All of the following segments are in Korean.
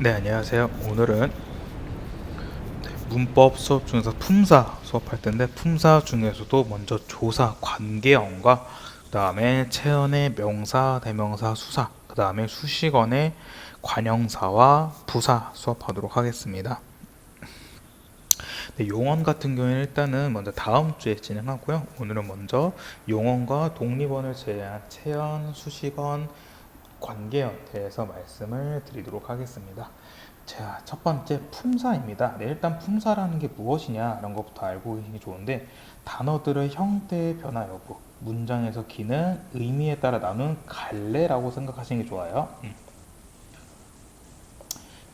네, 안녕하세요. 오늘은 네, 문법 수업 중에서 품사 수업할 텐데 품사 중에서도 먼저 조사 관계어과 그다음에 체언의 명사, 대명사, 수사, 그다음에 수식어의 관형사와 부사 수업하도록 하겠습니다. 네, 용언 같은 경우에는 일단은 먼저 다음 주에 진행하고요. 오늘은 먼저 용언과 독립언을 제외한 체언, 수식언, 관계에 대해서 말씀을 드리도록 하겠습니다. 자, 첫 번째 품사입니다. 네, 일단 품사라는 게 무엇이냐 이런 것부터 알고 계시는 게 좋은데 단어들의 형태의 변화 여부, 문장에서 기능, 의미에 따라 나눈 갈래라고 생각하시는 게 좋아요. 음.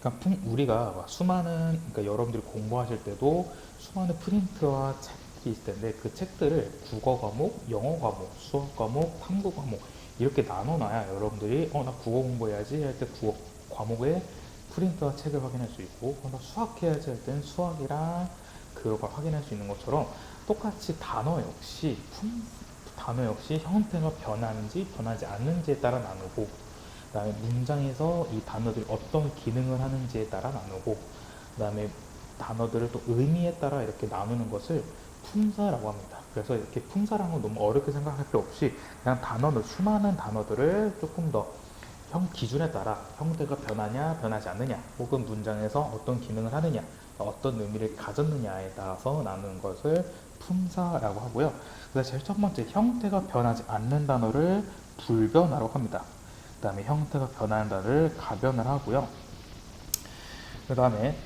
그러니까 품- 우리가 막 수많은 그러니까 여러분들이 공부하실 때도 수많은 프린트와 책이 있을 텐데 그 책들을 국어 과목, 영어 과목, 수학 과목, 탐구 과목 이렇게 나눠놔야 여러분들이 어 나 국어 공부해야지 할 때 국어 과목에 프린트와 책을 확인할 수 있고 어, 나 수학해야지 할 때는 수학이랑 그걸 확인할 수 있는 것처럼 똑같이 단어 역시 품, 단어 역시 형태가 변하는지 변하지 않는지에 따라 나누고 그 다음에 문장에서 이 단어들이 어떤 기능을 하는지에 따라 나누고 그 다음에 단어들을 또 의미에 따라 이렇게 나누는 것을 품사라고 합니다. 그래서 이렇게 품사라는 건 너무 어렵게 생각할 필요 없이 그냥 단어들 수많은 단어들을 조금 더 형 기준에 따라 형태가 변하냐 변하지 않느냐 혹은 문장에서 어떤 기능을 하느냐 어떤 의미를 가졌느냐에 따라서 나누는 것을 품사라고 하고요. 그래서 제일 첫 번째 형태가 변하지 않는 단어를 불변화라고 합니다. 그 다음에 형태가 단어를 가변을 하고요. 그 다음에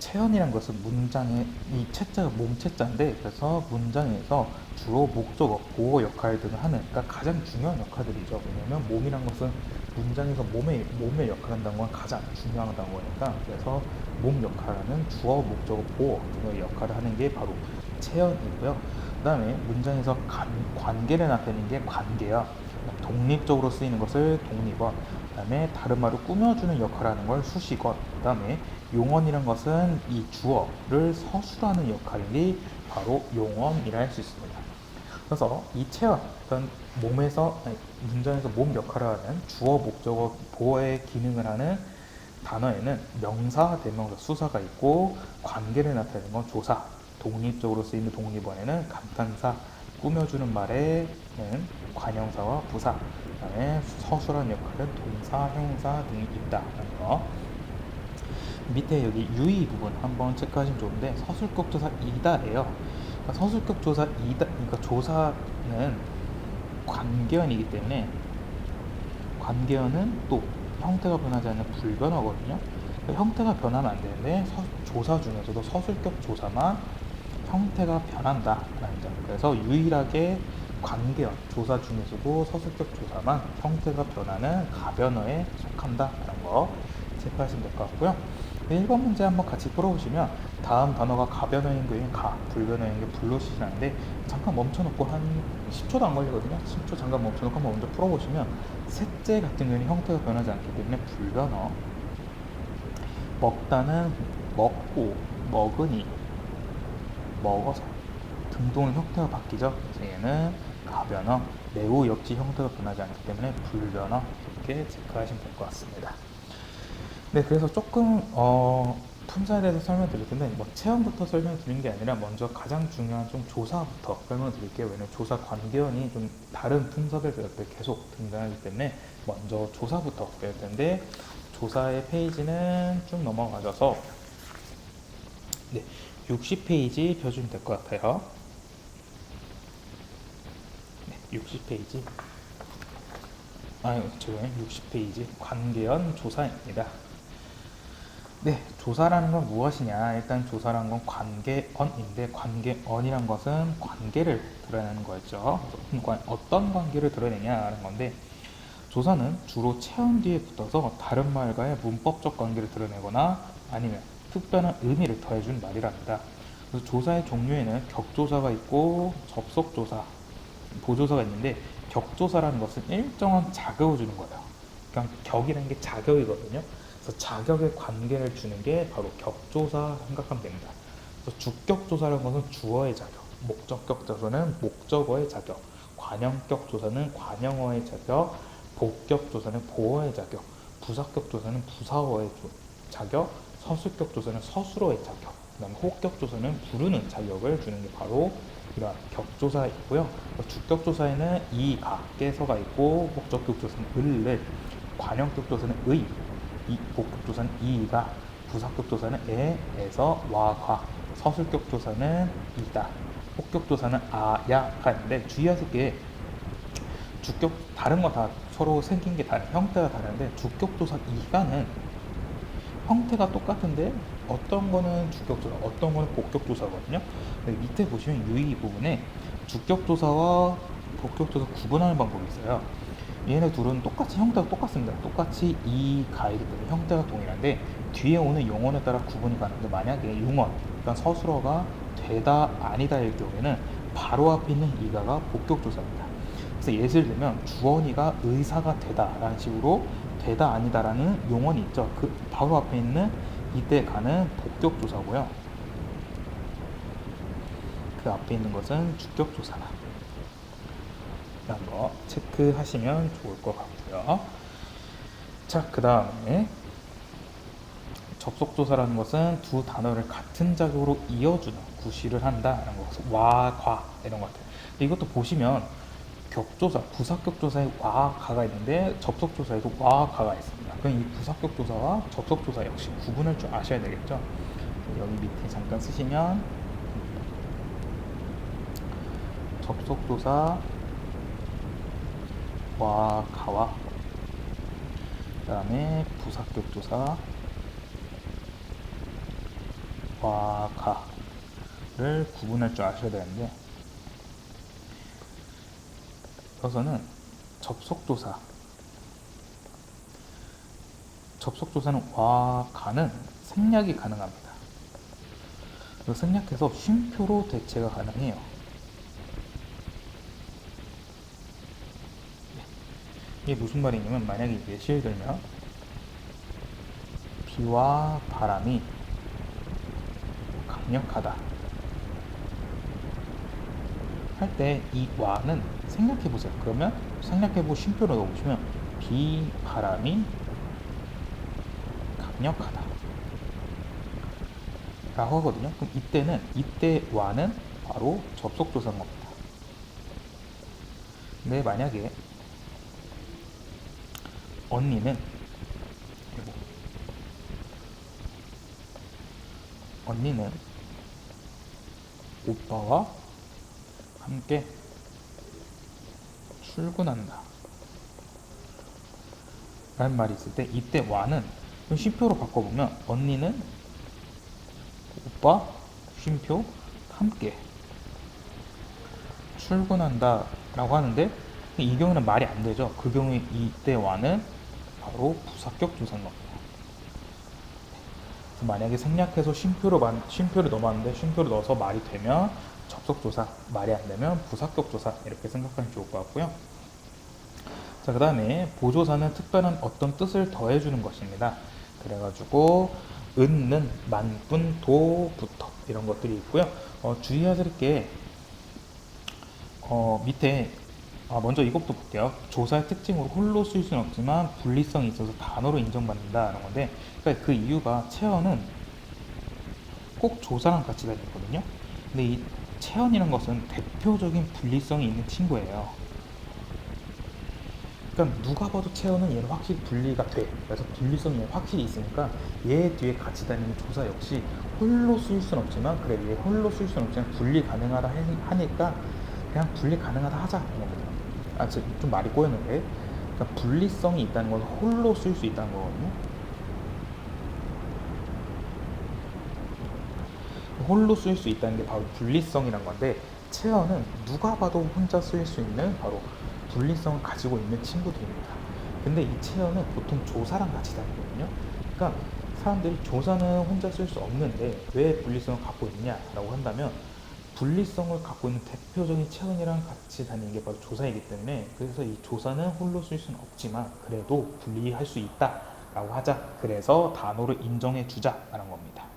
체언이란 것은 문장의 이 채자가 몸체자인데 그래서 문장에서 주로 목적어, 보호 역할 등을 하는 그러니까 가장 중요한 역할들이죠. 왜냐하면 몸이란 것은 문장에서 몸의 몸의 역할을 한다는 건 가장 중요하다고 하니까 그래서 몸 역할하는 주어, 목적어, 보호 등의 역할을 하는 게 바로 체언이고요. 그다음에 문장에서 관, 관계를 나타내는 게 관계야. 독립적으로 쓰이는 것을 독립어. 그다음에 다른 말로 꾸며주는 역할을 하는 걸 수식어. 그다음에 용언이란 것은 이 주어를 서술하는 역할이 바로 용언이라 할 수 있습니다. 그래서 이 체험, 어떤 몸에서 문장에서 몸 역할을 하는 주어, 목적어, 보어의 기능을 하는 단어에는 명사, 대명사, 수사가 있고 관계를 나타내는 건 조사, 독립적으로 쓰이는 독립어에는 감탄사, 꾸며주는 말에는 관형사와 부사, 그 다음에 서술한 역할은 동사, 형사 등이 있다라는 거. 밑에 여기 유의 부분 한번 체크하시면 좋은데 서술격 조사 이다예요. 그러니까 서술격 조사 이다, 그러니까 조사는 관계원이기 때문에 관계원은 또 형태가 변하지 않는 불변화거든요. 그러니까 형태가 변하면 안 되는데 서, 조사 중에서도 서술격 조사만 형태가 변한다라는 점. 그래서 유일하게 관계원 조사 중에서도 서술격 조사만 형태가 변하는 가변어에 속한다라는 거 체크하시면 될 것 같고요. 1번 문제 한번 같이 풀어보시면 다음 단어가 가변어인 게 가, 불변어인 게 불로시라는데 잠깐 멈춰놓고 한 10초도 안 걸리거든요. 10초 잠깐 멈춰놓고 한번 먼저 풀어보시면 셋째 같은 경우는 형태가 변하지 않기 때문에 불변어 먹다는 먹고 먹으니 먹어서 등동의 형태가 바뀌죠. 그래서 얘는 가변어 매우 역시 형태가 변하지 않기 때문에 불변어 이렇게 체크하시면 될 것 같습니다. 네, 그래서 조금 어, 품사에 대해서 설명드릴 텐데 뭐 체험부터 설명드리는 게 아니라 먼저 가장 중요한 좀 조사부터 설명드릴게요. 왜냐면 조사 관계원이 좀 다른 품사들 때 계속 등장하기 때문에 먼저 조사부터 배울 텐데 조사의 페이지는 쭉 넘어가셔서 네, 60페이지 펴주면 될 것 같아요. 네, 60페이지. 아유, 죄송해요. 60페이지. 관계연 조사입니다. 네, 조사라는 건 무엇이냐? 일단 조사라는 건 관계언인데 관계언이란 것은 관계를 드러내는 거였죠. 그래서 어떤 관계를 드러내냐라는 건데 조사는 주로 체험 뒤에 붙어서 다른 말과의 문법적 관계를 드러내거나 아니면 특별한 의미를 더해준 말이랍니다. 그래서 조사의 종류에는 격조사가 있고 접속조사, 보조사가 있는데 격조사라는 것은 일정한 자극을 주는 거예요. 그러니까 격이라는 게 자격이거든요. 그래서 자격의 관계를 주는 게 바로 격조사 생각하면 됩니다. 그래서 주격 조사라는 것은 주어의 자격, 목적격 조사는 목적어의 자격, 관형격 조사는 관형어의 자격, 복격 조사는 보어의 자격, 부사격 조사는 부사어의 조- 자격, 서술격 조사는 서술어의 자격, 그다음에 호격 조사는 부르는 자격을 주는 게 바로 이러한 격조사이고요. 주격 조사에는 이, 가, 깨서가 있고 목적격 조사는 을을, 관형격 조사는 의, 이, 복격 조사는 이 가, 부사격 조사는 에, 에서, 와, 과, 서술격 조사는 이다, 호격 조사는 아, 야가 있는데 주의하실 게 주격 다른 거 다 서로 생긴 게 다른 형태가 다른데 주격 조사 이가는 형태가 똑같은데 어떤 거는 주격 조사, 어떤 거는 복격 조사거든요. 근데 밑에 보시면 유의 부분에 주격 조사와 복격 조사 구분하는 방법이 있어요. 얘네 둘은 똑같이 형태가 똑같습니다. 똑같이 이 가이드 때문에 형태가 동일한데 뒤에 오는 용언에 따라 구분이 가는데 만약에 용언, 그러니까 서술어가 되다 아니다일 경우에는 바로 앞에 있는 이가가 복격 조사입니다. 그래서 예를 들면 주원이가 의사가 되다라는 식으로 되다 아니다라는 용언이 있죠. 그 바로 앞에 있는 이때 가는 복격 조사고요. 그 앞에 있는 것은 주격 조사다. 한번 체크하시면 좋을 것 같고요. 자, 그 다음에 접속 조사라는 것은 두 단어를 같은 자격으로 이어주는 구실을 한다라는 거. 와, 과 이런 것 같아요. 이것도 보시면 격조사, 부사격조사에 와, 가가 있는데 접속조사에도 와, 가가 있습니다. 그럼 이 부사격조사와 접속조사 역시 구분할 줄 아셔야 되겠죠. 여기 밑에 잠깐 쓰시면 접속조사 와, 가와 그 다음에 부사격조사 와, 가를 구분할 줄 아셔야 되는데 여기서는 접속조사 접속조사는 와, 가는 생략이 가능합니다. 생략해서 쉼표로 대체가 가능해요. 네. 이게 무슨 말이냐면 만약에 예시를 들면 비와 바람이 강력하다 할 때 이 와는 생략해 보세요. 그러면 생략해 보고 쉼표로 넣어보시면 비 바람이 강력하다 라고 하거든요. 그럼 이때는 이때 와는 바로 접속 조사인 겁니다. 근데 만약에 언니는 언니는 오빠와 함께 출근한다. 라는 말이 있을 때 이때 와는 쉼표로 바꿔보면 언니는 오빠 쉼표 함께 출근한다 라고 하는데 이 경우는 말이 안 되죠. 그 경우에 이때 와는 바로 부사격. 그래서 만약에 생략해서 쉼표로 만, 쉼표를 넣어봤는데 쉼표를 넣어서 말이 되면 접속 조사, 말이 안 되면 부사격 조사 이렇게 생각하면 좋을 것 같고요. 자, 그 다음에 보조사는 특별한 어떤 뜻을 더해주는 것입니다. 그래가지고 은는 만분 도부터 이런 것들이 있고요. 어, 주의하실 게 어, 밑에 아, 먼저 이것도 볼게요. 조사의 특징으로 홀로 쓸 수는 없지만 분리성이 있어서 단어로 인정받는다라는 건데, 그러니까 그 이유가 체언은 꼭 조사랑 같이 다니거든요. 근데 이 체언이란 것은 대표적인 분리성이 있는 친구예요. 그러니까 누가 봐도 체언은 얘는 확실히 분리가 돼. 그래서 분리성이 확실히 있으니까 얘 뒤에 같이 다니는 조사 역시 홀로 쓸 수는 없지만 그래 얘 홀로 쓸 수는 없지만 분리 가능하다 해- 하니까 그냥 분리 가능하다 하자 이런 거거든요. 아, 저좀 말이 꼬였는데. 그러니까 분리성이 있다는 건 홀로 쓸 수 있다는 거거든요. 홀로 쓸 수 있다는 게 바로 분리성이란 건데 체어는 누가 봐도 혼자 쓸 수 있는 바로 분리성을 가지고 있는 친구들입니다. 근데 이 체어는 보통 조사랑 같이 다니거든요. 그러니까 사람들이 조사는 혼자 쓸 수 없는데 왜 분리성을 갖고 있냐라고 한다면 분리성을 갖고 있는 대표적인 체온이랑 같이 다니는 게 바로 조사이기 때문에 그래서 이 조사는 홀로 쓸 수는 없지만 그래도 분리할 수 있다 라고 하자. 그래서 단어를 인정해 주자 라는 겁니다.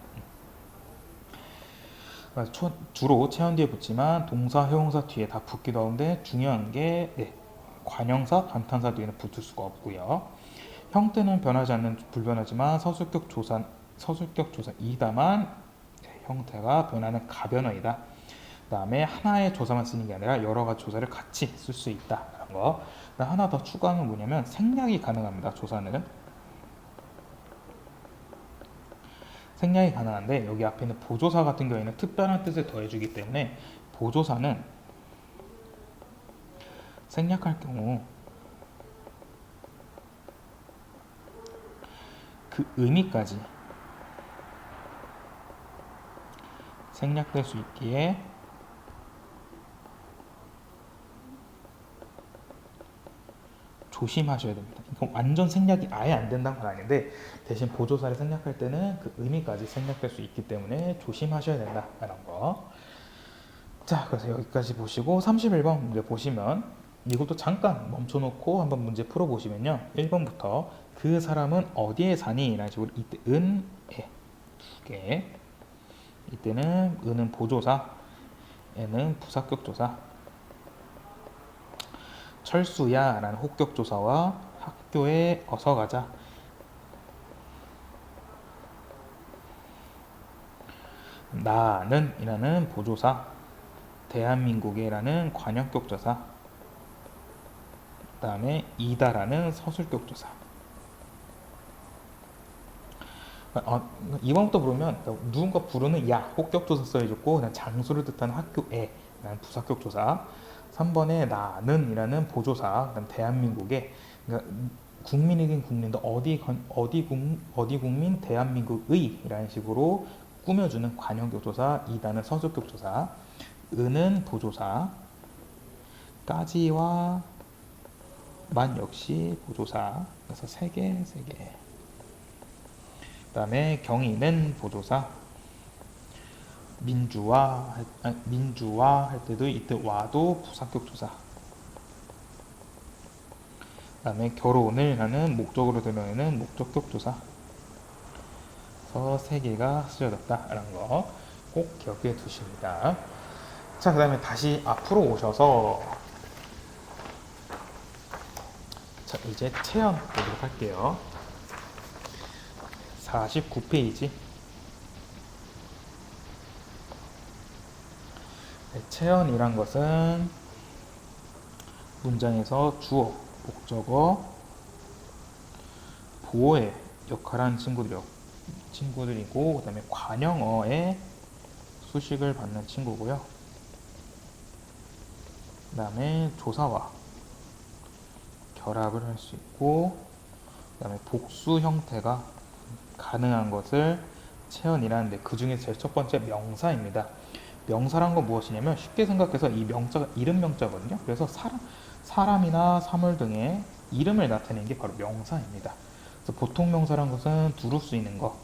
초- 주로 체온 뒤에 붙지만 동사, 형용사 뒤에 다 붙기도 하는데 중요한 게 네, 관형사, 감탄사 뒤에는 붙을 수가 없고요. 형태는 변하지 않는 불변하지만 서술격 조사 서술격 조사 이다만 네, 형태가 변하는 가변어이다. 그다음에 하나의 조사만 쓰는 게 아니라 여러 가지 조사를 같이 쓸 수 있다라는 거. 하나 더 추가하면 뭐냐면 생략이 가능합니다. 조사는 생략이 가능한데 여기 앞에 있는 보조사 같은 경우에는 특별한 뜻을 더해주기 때문에 보조사는 생략할 경우 그 의미까지 생략될 수 있기에 조심하셔야 됩니다. 이건 완전 생략이 아예 안 된다는 건 아닌데 대신 보조사를 생략할 때는 그 의미까지 생략될 수 있기 때문에 조심하셔야 된다라는 거. 자, 그래서 여기까지 보시고 31번 문제 보시면 이것도 잠깐 멈춰놓고 한번 문제 풀어보시면요. 1번부터 그 사람은 어디에 사니? 라는 식으로 이때 은, 에 두 개. 이때는 은은 보조사, 에는 부사격 조사. 철수야 라는 혹격 조사와 학교에 어서 가자. 나는 이라는 보조사, 대한민국에 라는 관역격 조사, 그 다음에 이다 라는 서술격 조사. 어, 2번부터 보면 누군가 부르는 야 혹격 조사 써해줬고 장소를 뜻하는 학교에 라는 부사격 조사. 3번에 나는 이라는 보조사, 그다음 대한민국에 그러니까 국민이긴 국민도 어디 건- 어디 국 어디 국민 대한민국의라는 식으로 꾸며주는 관형격 조사, 이다는 서술격 조사, 은은 보조사, 까지와 만 역시 보조사. 그래서 세 개, 세 개. 그다음에 경희는 보조사. 민주화 민주화 할 때도 이때 와도 부사격 조사. 그다음에 결혼을 하는 목적으로 되면은 목적격 조사. 그래서 세 개가 쓰여졌다라는 거 꼭 기억해 두십니다. 자, 그 다음에 다시 앞으로 오셔서 자, 이제 체험 보도록 할게요. 49페이지. 네, 체언이란 것은 문장에서 주어, 목적어, 보어의 역할한 친구들이요. 친구들이고 그다음에 관형어의 수식을 받는 친구고요. 그다음에 조사와 결합을 할 수 있고 그다음에 복수 형태가 가능한 것을 체언이라는데 그 중에 제일 첫 번째 명사입니다. 명사란 건 무엇이냐면 쉽게 생각해서 이 명자가 이름 명자거든요. 그래서 사람, 사람이나 사물 등의 이름을 나타내는 게 바로 명사입니다. 그래서 보통 명사란 것은 두루 쓰이는 거,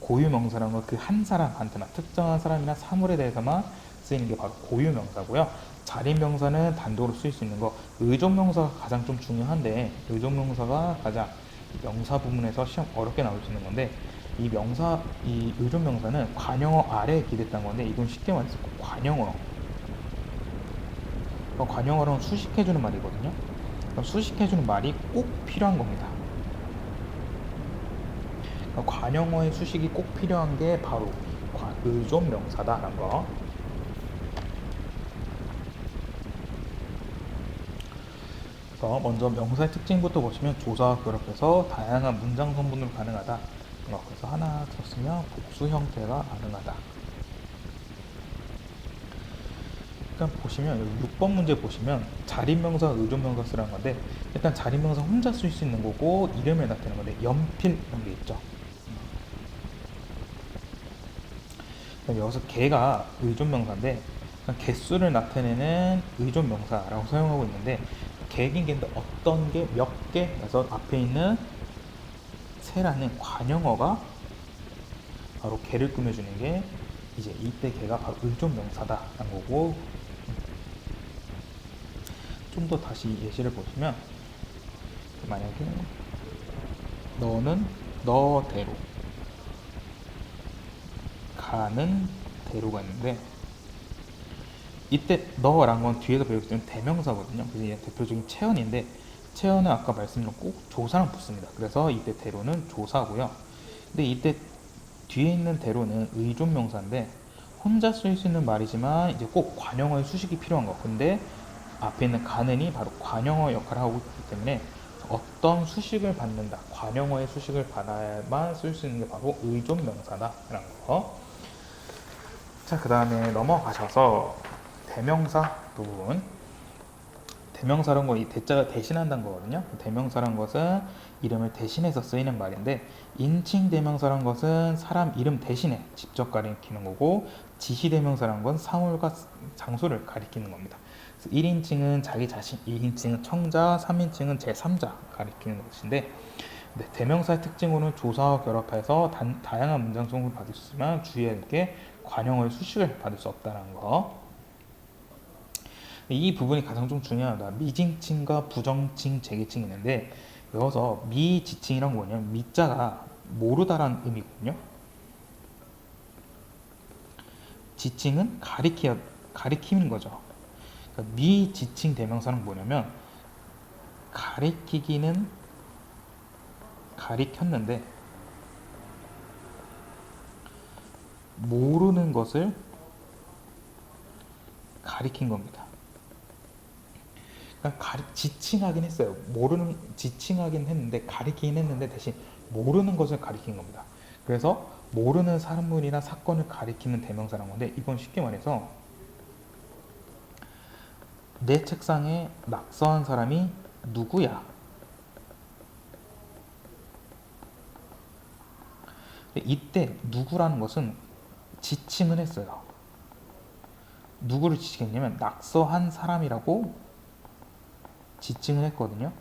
고유 명사란 건 그 한 사람한테나 특정한 사람이나 사물에 대해서만 쓰이는 게 바로 고유 명사고요. 자립 명사는 단독으로 쓰일 수 있는 거, 의존 명사가 가장 좀 중요한데 의존 명사가 가장 명사 부분에서 시험 어렵게 나올 수 있는 건데 이 명사 이 의존 명사는 관형어 아래에 기댔다는 건데 이건 쉽게 말해서 관형어 어, 관형어는 수식해주는 말이거든요. 수식해주는 말이 꼭 필요한 겁니다. 그러니까 관형어의 수식이 꼭 필요한 게 바로 관- 의존 명사다라는 거. 먼저 명사의 특징부터 보시면 조사와 결합해서 다양한 문장 성분으로 가능하다. 어, 그래서 하나 썼으면 복수 형태가 가능하다. 일단 보시면 여기 6번 문제 보시면 자립명사, 의존명사 쓰라는 건데 일단 자립명사 혼자 쓸 수 있는 거고 이름을 나타내는 건데 연필 이런 게 있죠. 여기서 개가 의존명사인데 개수를 나타내는 의존명사라고 사용하고 있는데 개긴 개인데 어떤 개, 몇 개, 그래서 앞에 있는 새라는 관형어가 바로 개를 꾸며주는 게 이제 이때 개가 바로 의존명사다라는 거고 좀 더 다시 예시를 보시면 만약에 너는 너대로 가는 대로가 있는데 이때 너란 건 뒤에서 배우기 때문에 대명사거든요. 그래서 얘 대표적인 체언인데 체언은 아까 말씀드린 꼭 조사랑 붙습니다. 그래서 이때 대로는 조사고요. 근데 이때 뒤에 있는 대로는 의존 명사인데 혼자 쓸 수 있는 말이지만 이제 꼭 관용어의 수식이 필요한 거. 근데 앞에 있는 가는이 바로 관용어 역할을 하고 있기 때문에 어떤 수식을 받는다, 관용어의 수식을 받아야만 쓸 수 있는 게 바로 의존 명사다라는 거. 자, 그 다음에 넘어가셔서 대명사 부분. 대명사란 거이 대자가 대신한다는 거거든요. 대명사란 것은 이름을 대신해서 쓰이는 말인데 인칭 대명사란 것은 사람 이름 대신에 직접 가리키는 거고 지시 대명사란 건 사물과 장소를 가리키는 겁니다. 1인칭은 자기 자신, 2인칭은 청자, 3인칭은 제3자 가리키는 것인데 네, 대명사의 특징으로는 조사와 결합해서 단, 다양한 문장성을 받을 수 있지만 주의해야 할게 관용어의 수식을 받을 수 없다는 거. 이 부분이 가장 좀 중요하다. 미징칭과 부정칭, 재기칭이 있는데 여기서 미지칭이란 건 뭐냐면 미자가 모르다라는 의미거든요. 지칭은 가리키, 가리키는 거죠. 그러니까 미지칭 대명사는 뭐냐면 가리키기는 가리켰는데 모르는 것을 가리킨 겁니다. 그러니까 가리, 지칭하긴 했어요. 모르는 지칭하긴 했는데 가리키긴 했는데 대신 모르는 것을 가리킨 겁니다. 그래서 모르는 사물이나 사건을 가리키는 대명사라는 건데 이건 쉽게 말해서 내 책상에 낙서한 사람이 누구야? 이때 누구라는 것은 지칭을 했어요. 누구를 지칭했냐면 낙서한 사람이라고 지칭을 했거든요.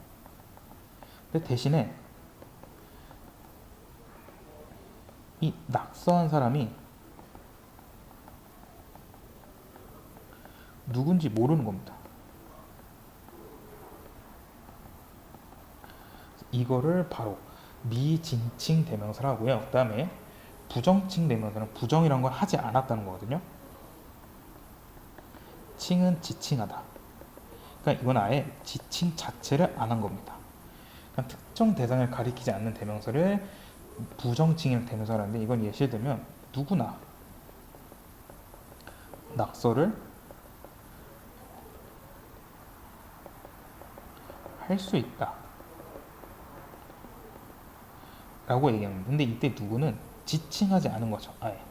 근데 대신에 이 낙서한 사람이 누군지 모르는 겁니다. 이거를 바로 미진칭 대명사라고요. 그 다음에 부정칭 대명사는 부정이란 걸 하지 않았다는 거거든요. 칭은 지칭하다. 그러니까 이건 아예 지칭 자체를 안 한 겁니다. 그러니까 특정 대상을 가리키지 않는 대명사를 부정칭의 대명사라는데 이건 예시를 들면 누구나 낙서를 할 수 있다. 라고 얘기합니다. 근데 이때 누구는 지칭하지 않은 거죠. 아예. 그럼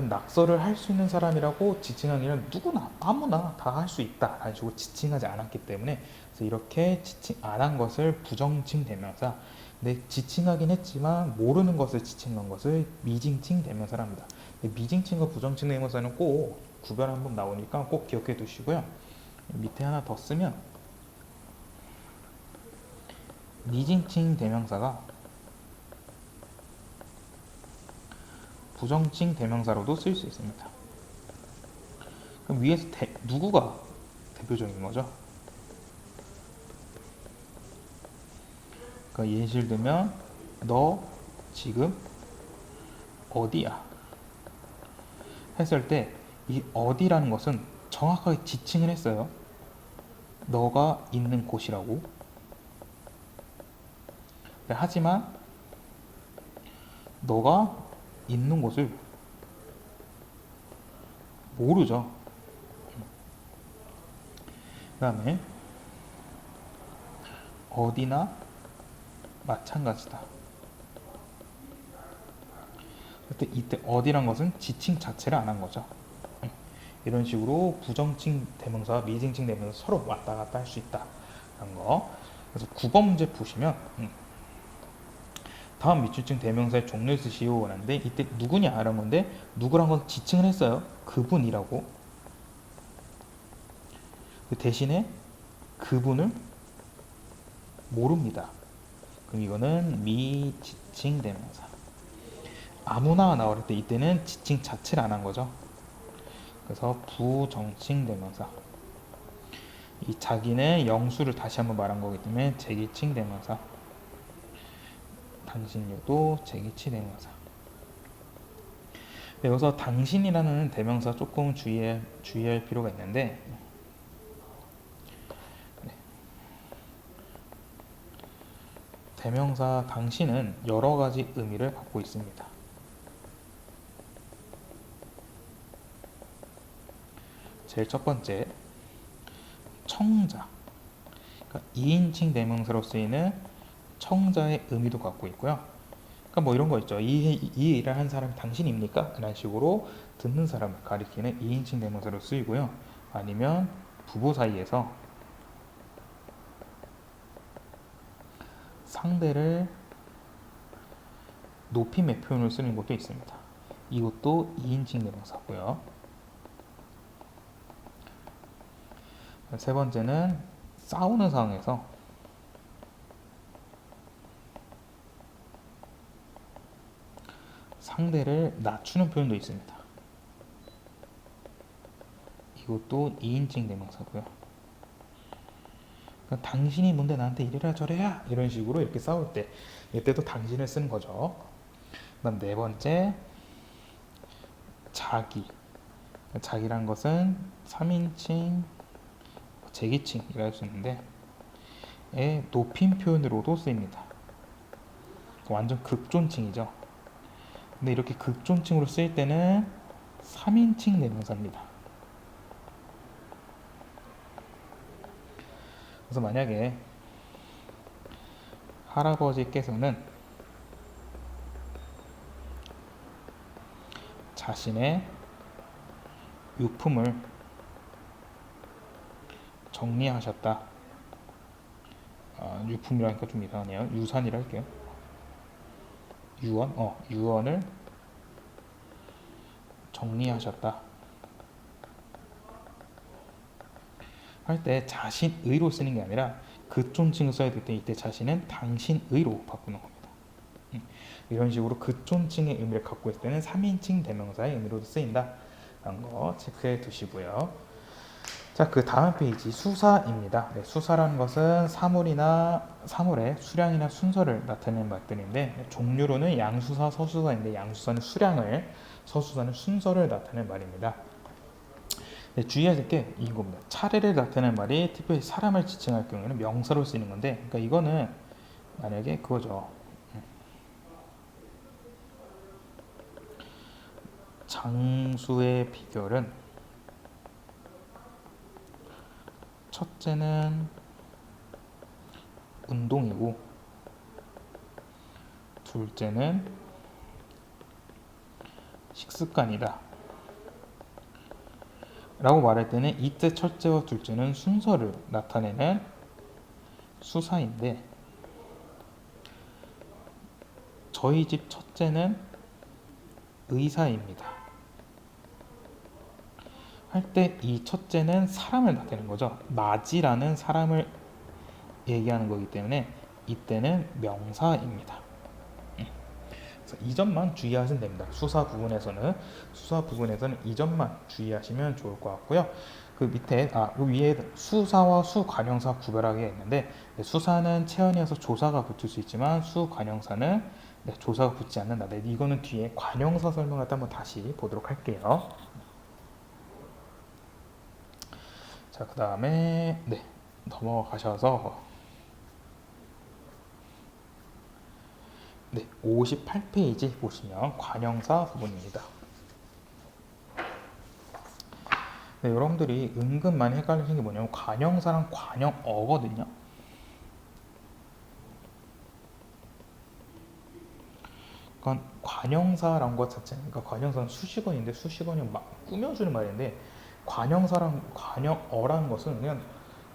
낙서를 할 수 있는 사람이라고 지칭하기는 누구나 아무나 다 할 수 있다. 라는 식으로 지칭하지 않았기 때문에. 그래서 이렇게 지칭 안 한 것을 부정칭 대명사. 근데 지칭하긴 했지만 모르는 것을 지칭한 것을 미징칭 대명사랍니다. 미징칭과 부정칭 대명사는 꼭 구별 한번 나오니까 꼭 기억해 두시고요. 밑에 하나 더 쓰면 미징칭 대명사가 부정칭 대명사로도 쓸 수 있습니다. 그럼 위에서 대, 누구가 대표적인 거죠? 그러니까 예시를 들면 너 지금 어디야? 했을 때 이 어디라는 것은 정확하게 지칭을 했어요. 너가 있는 곳이라고. 네, 하지만 너가 있는 곳을 모르죠. 그 다음에 어디나 마찬가지다. 그때 이때 어디란 것은 지칭 자체를 안 한 거죠. 이런 식으로 부정칭 대명사와 미징칭 대명사 서로 왔다 갔다 할수 거. 그래서 9번 문제 보시면 음, 다음 밑줄층 대명사의 종류를 쓰시오 라는데 이때 누구냐 라는 건데 누구란 건 지칭을 했어요. 그분이라고. 그 대신에 그분을 모릅니다. 그럼 이거는 미지칭 대명사. 아무나 나올 때 이때는 지칭 자체를 안 한 거죠. 그래서 부정칭 대명사. 이 자기는 영수를 다시 한번 말한 거기 때문에 제기칭 대명사. 당신료도 제기치 대명사. 네, 여기서 당신이라는 대명사 조금 주의해, 주의할 필요가 있는데 네. 대명사 당신은 여러 가지 의미를 갖고 있습니다. 제일 첫 번째 청자 그러니까 2인칭 대명사로 쓰이는 청자의 의미도 갖고 있고요. 그러니까 뭐 이런 거 있죠. 이, 이 일을 한 사람이 당신입니까? 이런 식으로 듣는 사람을 가리키는 2인칭 대명사로 쓰이고요. 아니면 부부 사이에서 상대를 높임의 표현을 쓰는 것도 있습니다. 이것도 2인칭 대명사고요. 세 번째는 싸우는 상황에서 상대를 낮추는 표현도 있습니다. 이것도 2인칭 대명사고요. 그러니까 당신이 뭔데 나한테 이래라 저래야 이런 식으로 이렇게 싸울 때 이때도 당신을 쓰는 거죠. 그다음 네 번째 자기 자기란 것은 3인칭 제기칭이라 할 수 있는데 의 높임 표현으로도 쓰입니다. 완전 극존칭이죠. 근데 이렇게 극존칭으로 쓰일 때는 3인칭 대명사입니다. 그래서 만약에 할아버지께서는 자신의 유품을 정리하셨다. 아, 유품이라니까 좀 이상하네요. 유산이라 할게요. 유언? 어, 유언을 정리하셨다. 할 때 자신의로 쓰는 게 아니라 그존칭을 써야 될 때 이때 자신은 당신의로 바꾸는 겁니다. 음, 이런 식으로 그존칭의 의미를 갖고 있을 때는 3인칭 대명사의 의미로도 쓰인다. 라는 거 체크해 두시고요. 자, 그 다음 페이지 수사입니다. 네, 수사라는 것은 사물이나 사물의 수량이나 순서를 나타내는 말들인데 종류로는 양수사, 서수사인데 양수사는 수량을, 서수사는 순서를 나타내는 말입니다. 네, 주의해야 될 게 이겁니다. 차례를 나타내는 말이 특별히 사람을 지칭할 경우에는 명사로 쓰이는 건데, 그러니까 이거는 만약에 그거죠. 장수의 비결은 첫째는 운동이고, 둘째는 식습관이다. 라고 말할 때는 이때 첫째와 둘째는 순서를 나타내는 수사인데 저희 집 첫째는 의사입니다. 할 때 이 첫째는 사람을 나타내는 거죠. 나지라는 사람을 얘기하는 거기 때문에 이때는 명사입니다. 이 점만 주의하시면 됩니다. 수사 부분에서는 수사 부분에서는 이 점만 주의하시면 좋을 것 같고요. 그 밑에 아 그 위에 수사와 수관형사 구별하게 있는데 네, 수사는 체언이어서 조사가 붙을 수 있지만 수관형사는 네, 조사가 붙지 않는다. 네, 이거는 뒤에 관형사 설명할 때 한번 다시 보도록 할게요. 자, 그 다음에 네 넘어가셔서 네, 58페이지 보시면 관형사 부분입니다. 네, 여러분들이 은근 많이 헷갈리시는 게 뭐냐면 관형사랑 관형어거든요. 그러니까 관형사란 것 자체는 그러니까 관형사는 수식어인데 수식어는 막 꾸며주는 말인데 관형사랑 관형어라는 것은 그냥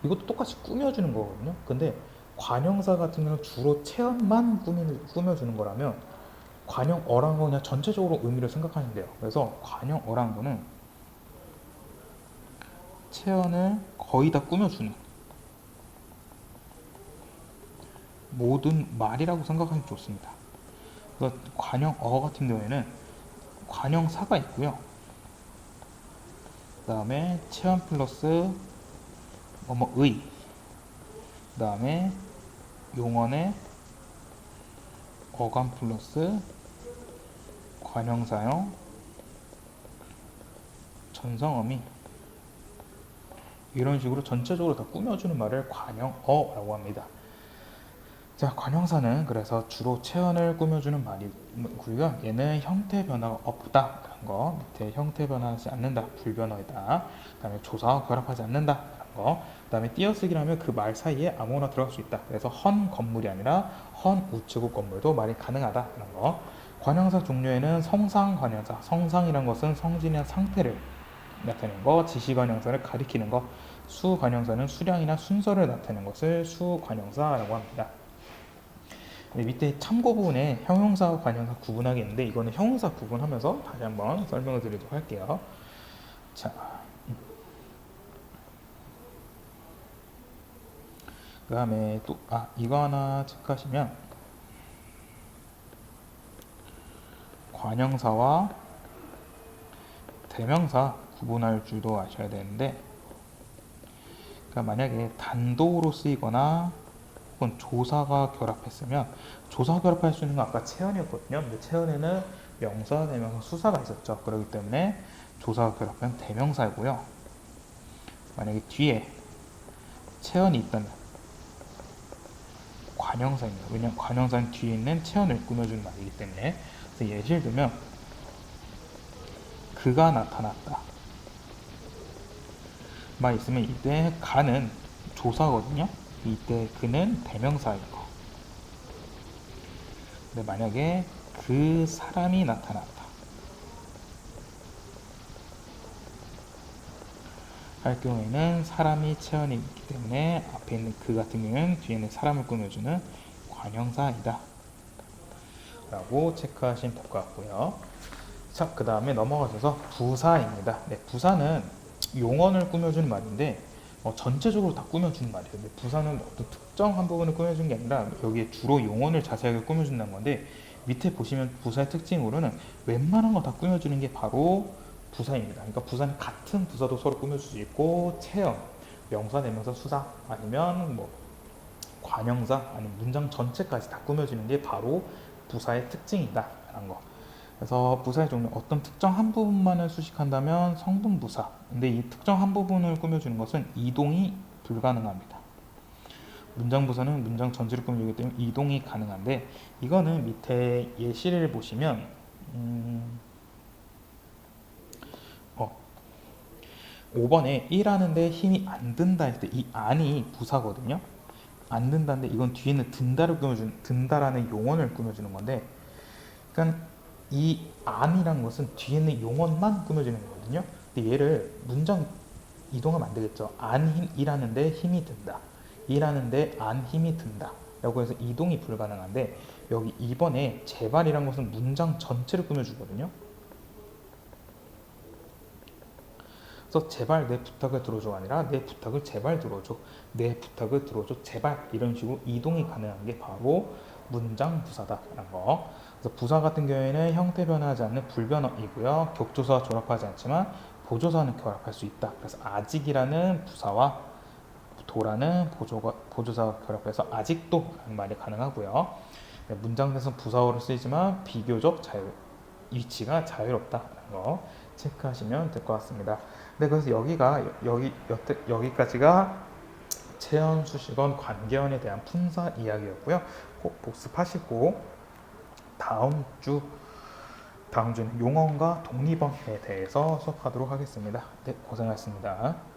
이것도 똑같이 꾸며주는 거거든요. 근데 관형사 같은 경우는 주로 체험만 꾸며, 주는 거라면 관형어란 거 그냥 전체적으로 의미를 생각하시면 돼요. 그래서 관형어란 거는 체언을 거의 다 꾸며주는 모든 말이라고 생각하면 좋습니다. 그래서 관형어 같은 경우에는 관형사가 있고요. 그 다음에 체험 플러스 뭐뭐의. 그 다음에 용언의 어감 플러스 관형사형 전성어미. 이런 식으로 전체적으로 다 꾸며주는 말을 관형어라고 합니다. 자, 관형사는 그래서 주로 체언을 꾸며주는 말이고요. 얘는 형태 변화가 없다라는 거, 밑에 형태 변화하지 않는다, 불변어이다. 그 다음에 조사와 결합하지 않는다라는 거. 그 다음에 띄어쓰기라면 그 말 사이에 아무거나 들어갈 수 있다. 그래서 헌 건물이 아니라 헌 우체국 건물도 말이 가능하다라는 거. 관형사 종류에는 성상 관형사, 성상이란 것은 성질이나 상태를 나타내는 거, 지시 관형사를 가리키는 거, 수 관형사는 수량이나 순서를 나타내는 것을 수 관형사라고 합니다. 네, 밑에 참고 부분에 형용사와 관형사 구분하기 있는데 이거는 형용사 구분하면서 다시 한번 설명을 드리도록 할게요. 자, 음. 그 다음에 또, 아, 이거 하나 체크하시면 관형사와 대명사 구분할 줄도 아셔야 되는데 그러니까 만약에 단독으로 쓰이거나 혹은 조사가 결합했으면 조사가 결합할 수 있는 건 아까 체언이었거든요. 근데 체언에는 명사, 대명사, 수사가 있었죠. 그렇기 때문에 조사가 결합하면 대명사이고요. 만약에 뒤에 체언이 있다면 관형사입니다. 왜냐하면 관형사는 뒤에 있는 체언을 꾸며주는 말이기 때문에 그래서 예시를 들면 그가 나타났다. 말 있으면 이때 가는 조사거든요. 이때 그는 대명사인 거. 근데 만약에 그 사람이 나타났다. 할 경우에는 사람이 체언이 있기 때문에 앞에 있는 그 같은 경우는 뒤에 있는 사람을 꾸며주는 관형사이다. 라고 체크하시면 될 것 같고요. 자, 그 다음에 넘어가셔서 부사입니다. 네, 부사는 용언을 꾸며주는 말인데 어, 전체적으로 다 꾸며주는 말이에요. 부사는 어떤 특정 한 부분을 꾸며주는 게 아니라 여기에 주로 용언을 자세하게 꾸며준다는 건데 밑에 보시면 부사의 특징으로는 웬만한 거 다 꾸며주는 게 바로 부사입니다. 그러니까 부사는 같은 부사도 서로 꾸며줄 수 있고 체험, 명사, 대명사, 수사 아니면 뭐 관형사 아니면 문장 전체까지 다 꾸며지는 게 바로 부사의 특징이다라는 거. 그래서 부사의 종류 어떤 특정 한 부분만을 수식한다면 성분 부사. 근데 이 특정 한 부분을 꾸며주는 것은 이동이 불가능합니다. 문장 부사는 문장 전체를 꾸며주기 때문에 이동이 가능한데 이거는 밑에 예시를 보시면 음, 어, 5번에 일하는데 힘이 안 든다 할때이 안이 부사거든요. 안 든다는데 이건 뒤에는 든다를 꾸며주는 든다라는 용언을 꾸며주는 건데 그러니까 이 안이라는 것은 뒤에는 용언만 꾸며지는 거거든요. 근데 얘를 문장 이동하면 안 되겠죠. 안 힘, 일하는데 힘이 든다. 일하는데 안 힘이 든다. 라고 해서 이동이 불가능한데 여기 2번에 제발이란 것은 문장 전체를 꾸며주거든요. 그래서 제발 내 부탁을 들어줘 아니라 내 부탁을 제발 들어줘. 내 부탁을 들어줘. 제발 이런 식으로 이동이 가능한 게 바로 문장 부사다라는 거. 그래서 부사 같은 경우에는 형태 변화하지 않는 불변어이고요. 격조사와 조합하지 않지만 보조사는 결합할 수 있다. 그래서 아직이라는 부사와 도라는 보조가, 보조사와 결합해서 아직도 라는 말이 가능하고요. 네, 문장에서 부사어로 쓰이지만 비교적 자유, 위치가 자유롭다라는 거 체크하시면 될 것 같습니다. 네, 그래서 여기가 여기 여태, 여기까지가 체언, 수식원, 관계원에 대한 품사 이야기였고요. 꼭 복습하시고 다음 주 다음 주는 용언과 독립언에 대해서 수업하도록 하겠습니다. 네, 고생하셨습니다.